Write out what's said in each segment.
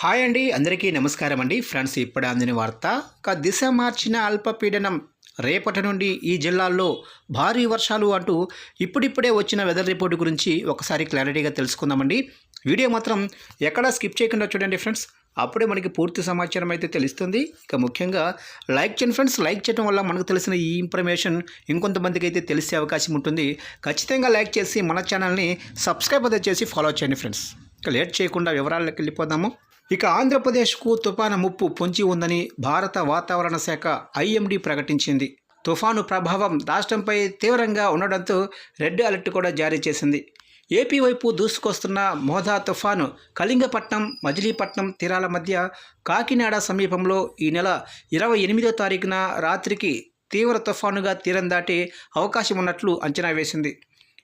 Hi అండి అందరికీ నమస్కారం అండి. ఫ్రెండ్స్ ఇప్పుడే అందిన వార్త ఒక దిశ మార్చిన అల్పపీడనం రేపటి నుండి ఈ జిల్లాల్లో భారీ వర్షాలు అంటూ ఇప్పుడిప్పుడే వచ్చిన వెదర్ రిపోర్ట్ గురించి ఒకసారి క్లారిటీగా తెలుసుకుందామండి. వీడియో మాత్రం ఎక్కడా స్కిప్ చేయకుండా చూడండి ఫ్రెండ్స్. అప్పుడే మనకి పూర్తి సమాచారం అయితే తెలుస్తుంది. ఇక ముఖ్యంగా లైక్ చేయండి ఫ్రెండ్స్. లైక్ చేయడం వల్ల మనకు తెలిసిన ఈ ఇన్ఫర్మేషన్ ఇంకొంతమందికి అయితే తెలిసే అవకాశం ఉంటుంది. ఖచ్చితంగా లైక్ చేసి మన ఛానల్ని సబ్స్క్రైబ్ అయితే చేసి ఫాలో చేయండి ఫ్రెండ్స్. ఇక లేట్ చేయకుండా వివరాల్లోకి వెళ్ళిపోదాము. ఇక ఆంధ్రప్రదేశ్కు తుఫాను ముప్పు పొంచి ఉందని భారత వాతావరణ శాఖ ఐఎండీ ప్రకటించింది. తుఫాను ప్రభావం రాష్ట్రంపై తీవ్రంగా ఉండడంతో రెడ్ అలర్ట్ కూడా జారీ చేసింది. ఏపీ వైపు దూసుకొస్తున్న మోదా తుఫాను కళింగపట్నం మజిలీపట్నం తీరాల మధ్య కాకినాడ సమీపంలో ఈ నెల ఇరవై ఎనిమిదో తారీఖున రాత్రికి తీవ్ర తుఫానుగా తీరం దాటే అవకాశం ఉన్నట్లు అంచనా వేసింది.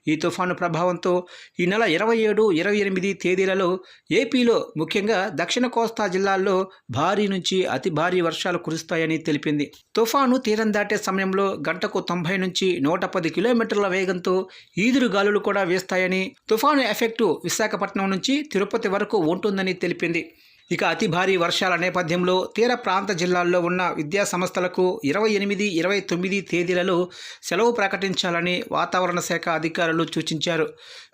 ఈ తుఫాను ప్రభావంతో ఈ నెల ఇరవై ఏడు ఇరవై ఎనిమిది తేదీలలో ఏపీలో ముఖ్యంగా దక్షిణ కోస్తా జిల్లాల్లో భారీ నుంచి అతి భారీ వర్షాలు కురుస్తాయని తెలిపింది. తుఫాను తీరం దాటే సమయంలో గంటకు తొంభై నుంచి నూట పది కిలోమీటర్ల వేగంతో ఈదురు గాలులు కూడా వేస్తాయని తుఫాను ఎఫెక్టు విశాఖపట్నం నుంచి తిరుపతి వరకు ఉంటుందని తెలిపింది. ఇక అతి భారీ వర్షాల నేపథ్యంలో తీర ప్రాంత జిల్లాల్లో ఉన్న విద్యా సంస్థలకు ఇరవై ఎనిమిది ఇరవై తొమ్మిది తేదీలలో సెలవు ప్రకటించాలని వాతావరణ శాఖ అధికారులు సూచించారు.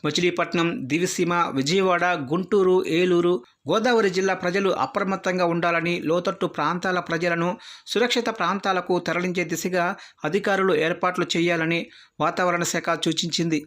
మచిలీపట్నం దివిసీమ విజయవాడ గుంటూరు ఏలూరు గోదావరి జిల్లా ప్రజలు అప్రమత్తంగా ఉండాలని లోతట్టు ప్రాంతాల ప్రజలను సురక్షిత ప్రాంతాలకు తరలించే దిశగా అధికారులు ఏర్పాట్లు చేయాలని వాతావరణ శాఖ సూచించింది.